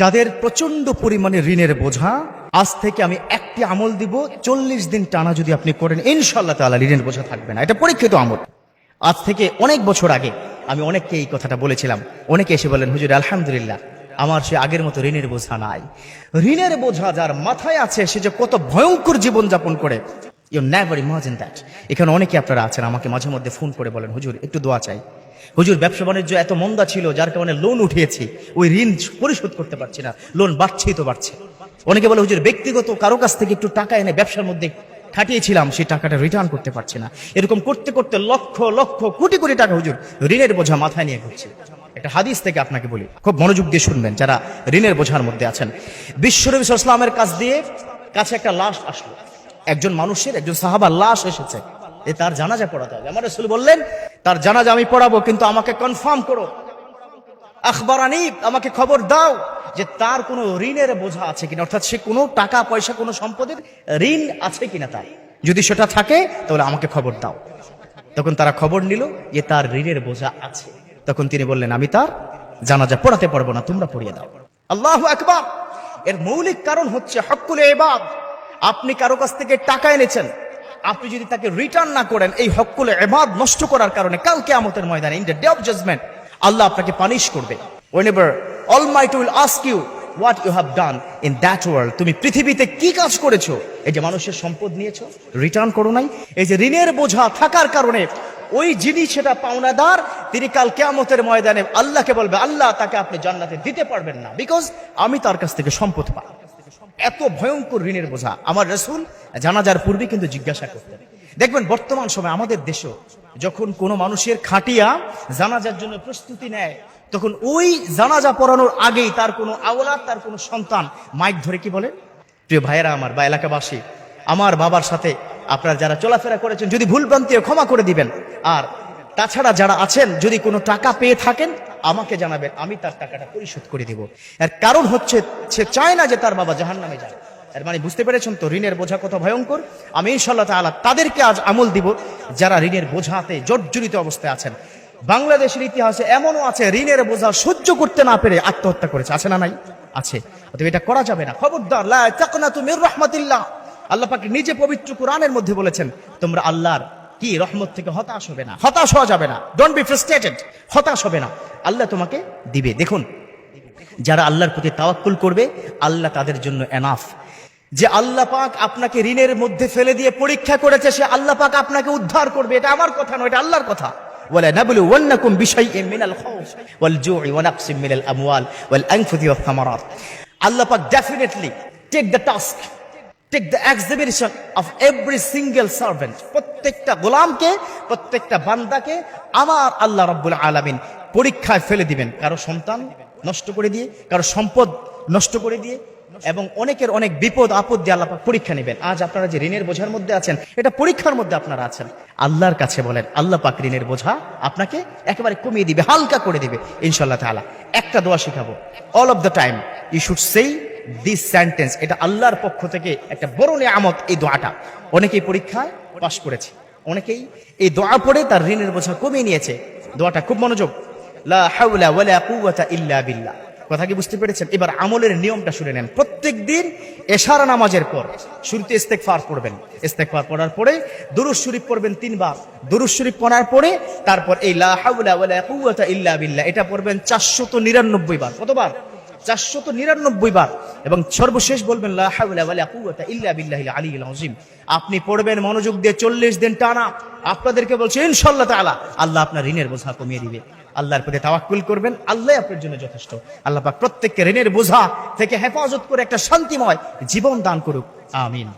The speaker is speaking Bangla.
যাদের প্রচণ্ড পরিমাণে ঋণের বোঝা, আজ থেকে আমি একটি আমল দিব, চল্লিশ দিন টানা যদি আপনি করেন ইনশাল্লাহ তাআলা ঋণের বোঝা থাকবে না। এটা পরীক্ষিত আমল। আজ থেকে অনেক বছর আগে আমি অনেককে এই কথাটা বলেছিলাম। অনেকে এসে বলেন হুজুর, আলহামদুলিল্লাহ, আমার সে আগের মতো ঋণের বোঝা নাই। ঋণের বোঝা যার মাথায় আছে, সে যে কত ভয়ঙ্কর জীবন যাপন করে ইউ নেভার ইমাজিন দ্যাট এখানে অনেকে আপনারা আছেন, আমাকে মাঝে মধ্যে ফোন করে বলেন, হুজুর, একটু দোয়া চাই। হুজুর, ব্যবসা বাণিজ্য এত মন্দা ছিল, যার কারণে লোন উঠিয়েছি, ওই ঋণ পরিশোধ করতে পারছি না লোন বাড়ছেই তো বাড়ছে। অনেকে বলে, হুজুর, ব্যক্তিগত কারও কাছ থেকে একটু টাকা এনে ব্যবসার মধ্যে খাটিয়েছিলাম, সেই টাকাটা রিটার্ন করতে পারছি না। এরকম করতে করতে লক্ষ লক্ষ, কোটি কোটি টাকা, হুজুর, ঋণের বোঝা মাথায় নিয়ে ঘুরছে। একটা হাদিস থেকে আপনাকে বলি, খুব মনোযোগ দিয়ে শুনবেন, যারা ঋণের বোঝার মধ্যে আছেন। বিশ্বনবী ইসলামের কাছ দিয়ে কাছে একটা লাশ আসলো। একজন মানুষের, একজন সাহাবার লাশ এসেছে। এ তার জানাজা পড়াতে হবে। আমার রসুল বললেন, তার জানাজা আমি পড়াবো, কিন্তু আমাকে কনফার্ম করো। আখবরানি, আমাকে খবর দাও যে তার কোনো ঋণের বোঝা আছে কিনা। অর্থাৎ সে কোনো টাকা, পয়সা, কোনো সম্পদের ঋণ আছে কিনা তার। যদি সেটা থাকে, তাহলে আমাকে খবর দাও। তখন তারা খবর নিল যে তার ঋণের বোঝা আছে। তখন তিনি বললেন, আমি তার জানাজা পড়াতে পারব না, তোমরা পড়িয়ে দাও। আল্লাহ আকবার। এর মৌলিক কারণ হচ্ছে হকুলে এবাদ আপনি কারও কাছ থেকে টাকা এনেছেন, আপনি যদি তাকে রিটার্ন না করেন, এই হকুলে এবাদ নষ্ট করার কারণে কালকে আমতের ময়দানে in the day of judgement আল্লাহ আপনাকে পানিশ করবে। Whenever almighty will ask you what you have done in that world তুমি পৃথিবীতে কি কাজ করেছ? এই যে মানুষের সম্পদ নিয়েছো রিটার্ন করো নাই। এই যে ঋণের বোঝা থাকার কারণে, ওই যিনি সেটা পাওনাদার, তিনি কাল কেয়ামতের ময়দানে আল্লাহকে বলবে, আল্লাহ তাকে আপনি জান্নাতে দিতে পারবেন না বিকজ আমি তার কাছ থেকে সম্পদ পাই। এত ভয়ঙ্কর ঋণের বোঝা। আমার রসুল জানাজার পূর্বে কিন্তু জিজ্ঞাসা করতেন। দেখবেন, বর্তমান সময় আমাদের দেশও যখন কোনো মানুষের খাটিয়া জানাজার জন্য প্রস্তুতি নেয়, তখন ওই জানাজা পড়ানোর আগেই তার কোনো আওলাদ, তার কোনো সন্তান মাইক ধরে কি বলে? প্রিয় ভাইয়েরা আমার বা এলাকাবাসী, আমার বাবার সাথে আপনারা যারা চলাফেরা করেছেন, যদি ভুলভ্রান্তি হয় ক্ষমা করে দিবেন। আর তাছাড়া যারা আছেন, যদি কোনো টাকা পেয়ে থাকেন আমাকে জানাবেন, আমি তার টাকাটা পরিশোধ করে দিব। এর কারণ হচ্ছে, সে চায় না যে তার বাবা জাহান নামে যায়। এর মানে বুঝতে পেরেছেন তো, ঋণের বোঝা কত ভয়ঙ্কর? আমি ইনশাল্লাহ তাআলা তাদেরকে আজ আমল দিব, যারা ঋণের বোঝাতে জর্জরিত অবস্থায় আছেন। বাংলাদেশের ইতিহাসে এমনও আছে, ঋণের বোঝা সহ্য করতে না পেরে আত্মহত্যা করেছে। আছে না নাই? আছে। এটা করা যাবে না। খবরদার, লা মির রাহমাতিল্লাহ। আল্লাহ পাক নিজে পবিত্র কোরআনের মধ্যে বলেছেন, তোমরা আল্লাহর কি রহমত থেকে হতাশ হবে না হতাশ হওয়া যাবে না ডোন্ট বি ফ্রাস্ট্রেটেড হতাশ হবে না আল্লাহ তোমাকে দিবে দেখুন যারা আল্লাহর প্রতি তাওয়াক্কুল করবে আল্লাহ তাদের জন্য এনাফ যে আল্লাহ পাক আপনাকে ঋণের মধ্যে ফেলে দিয়ে পরীক্ষা করেছে সে আল্লাহ পাক আপনাকে উদ্ধার করবে এটা আমার কথা নয় এটা আল্লাহর কথা ولنبلونكم بشيء من الخوف والجوع ونقص من الاموال والانفس والثمرات আল্লাহ পাক definitely take the task take the of every single servant প্রত্যেকটা গোলামকে, প্রত্যেকটা বান্দাকে আমার আল্লাহ রব্বুল আলামিন পরীক্ষায় ফেলে দিবেন। কারও সন্তান নষ্ট করে দিয়ে, কারও সম্পদ নষ্ট করে দিয়ে এবং অনেকের অনেক বিপদ, আপদ দিয়ে আল্লাহ পরীক্ষা নেবেন। আজ আপনারা যে ঋণের বোঝার মধ্যে আছেন, এটা পরীক্ষার মধ্যে আপনারা আছেন। আল্লাহর কাছে বলেন, আল্লাহ পাক ঋণের বোঝা আপনাকে একেবারে কমিয়ে দিবে, হালকা করে দিবে। ইনশাল্লাহ তাআলা একটা দোয়া শিখাবো। All of the time you should say this sentence এটা আল্লাহর পক্ষ থেকে একটা বড় নিয়ামত, এই দোয়াটা। অনেকেই পরীক্ষায় পাশ করেছে। অনেকেই এই দোয়া পড়ে তার ঋণের বোঝা কমিয়ে নিয়েছে। দোয়াটা খুব মনোযোগ। লা হাওলা ওয়ালা কুওয়াতা ইল্লা বিল্লাহ। কথা কি বুঝতে পেরেছেন? এবার আমলের নিয়মটা শুনে নেন। প্রত্যেক দিন এশারা নামাজের পর শুরুতে ইস্তেকফার পড়বেন। ইস্তেকফার পড়ার পরে দুরুজ শরীফ পড়বেন তিনবার। দুরুজ শরীফ পড়ার পরে তারপর এই লা হাওলা ওয়ালা কুওয়াতা ইল্লা বিল্লাহ, এটা পড়বেন 499 বার। কতবার? চারশত নিরানব্বই বার এবং সর্বশেষ বলবেন আপনি পড়বেন মনোযোগ দিয়ে চল্লিশ দিন টানা। আপনাদেরকে বলছে ইনশাল্লাহ তাআলা, আল্লাহ আপনার ঋণের বোঝা কমিয়ে দিবে। আল্লাহর প্রতি তাওয়াক্কুল করবেন, আল্লাহ আপনার জন্য যথেষ্ট। আল্লাহ পাক প্রত্যেককে ঋণের বোঝা থেকে হেফাজত করে একটা শান্তিময় জীবন দান করুক। আমিন।